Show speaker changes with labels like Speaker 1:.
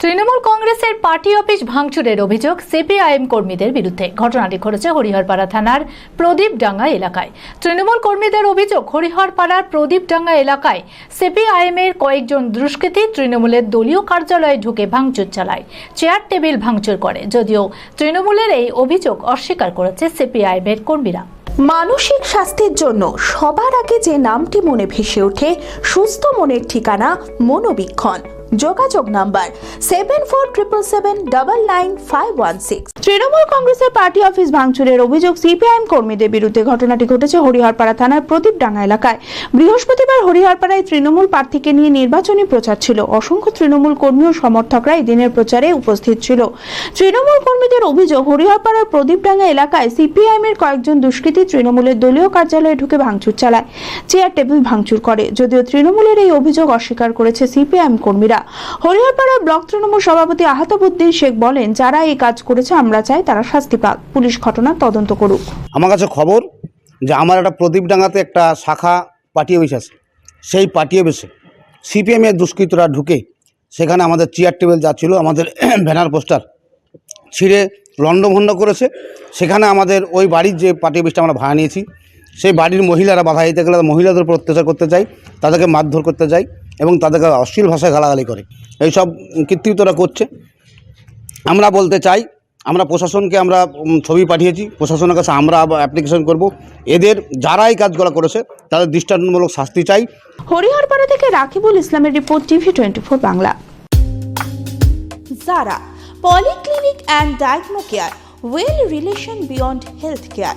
Speaker 1: তৃণমূল কংগ্রেসের party office ভাঙচুরের অভিযোগ সিপিআইএম কর্মীদের বিরুদ্ধে। ঘটনাটি ঘটেছে হরিহরপাড়া থানার প্রদীপডাঙ্গা এলাকায়। তৃণমূল কর্মীদের অভিযোগ, হরিহরপাড়ার প্রদীপডাঙ্গা এলাকায় সিপিআইএম এর কয়েকজন দুষ্কৃতী তৃণমূলের দলীয় কার্যালয়ে ঢুকে ভাঙচুর চালায়। চেয়ার, টেবিল ভাঙচুর করে। যদিও তৃণমূলের এই অভিযোগ অস্বীকার করেছে সিপিআইএম এর কর্মীরা।
Speaker 2: মানসিক স্বাস্থ্যের জন্য সবার আগে যে নামটি মনে ভেসে ওঠে, সুস্থ মনের ঠিকানা মনোবীক্ষণ। যোগাযোগ number seven four triple seven double nine five one six Trinamool কংগ্রেসের পার্টি অফিস ভাঙচুরের অভিযোগ সিপিআইএম কর্মীদের বিরুদ্ধে ঘটনাটি ঘটেছে হরিহরপাড়া থানার প্রদীপডাঙ্গা এলাকায়। বৃহস্পতিবার হরিহরপাড়ায় তৃণমূল প্রার্থীকে নিয়ে নির্বাচনী প্রচার ছিল। অসংখ্য তৃণমূল কর্মী ও সমর্থকরা এই দিনের প্রচারে উপস্থিত ছিল। তৃণমূল কর্মীদের অভিযোগ, হরিহরপাড়ার প্রদীপডাঙ্গা এলাকায় সিপিআইএম এর কয়েকজন দুষ্কৃতী তৃণমূলের দলীয় কার্যালয়ে ঢুকে ভাঙচুর চালায়, চেয়ার, টেবিল ভাঙচুর করে। যদিও তৃণমূলের এই অভিযোগ অস্বীকার করেছে সিপিআইএম কর্মীরা। হরিহরপাড়া ব্লক তৃণমূল সভাপতি আহাতাবুদ্দিন শেখ বলেন, যারা এই কাজ করেছে, আমরা চাই তারা শাস্তি পাক। পুলিশ ঘটনার তদন্ত করুক।
Speaker 3: আমার কাছে খবর যে আমার একটা প্রদীপডাঙ্গাতে একটা শাখা পার্টি অফিস আছে। সেই পার্টি অফিসে সিপিএমের দুষ্কৃতরা ঢুকে সেখানে আমাদের চেয়ার টেবিল যা ছিল, আমাদের ব্যানার পোস্টার ছিঁড়ে লণ্ডভণ্ড করেছে। সেখানে আমাদের ওই বাড়ির যে পার্টি অফিসটা আমরা ভাড়া নিয়েছি, সেই বাড়ির মহিলারা বাধা দিতে গেলে মহিলাদের উপর অত্যাচার করতে চাই তাদেরকে মারধর করতে চাই এবং তাদেরকে অশ্লীল ভাষায় গালাগালি করে। এইসব কৃত্রিতরা করছে। আমরা বলতে চাই, আমরা প্রশাসনকে আমরা ছবি পাঠিয়েছি। প্রশাসনের কাছে আমরা অ্যাপ্লিকেশন করব। এদের যারা এই কাজগুলো করেছে, তাদের দৃষ্টান্তমূলক শাস্তি চাই।
Speaker 2: হরিহরপাড়া থেকে রাকিবুল ইসলামের report TV twenty four Bangla. Zara polyclinic and diagno care well relation beyond health care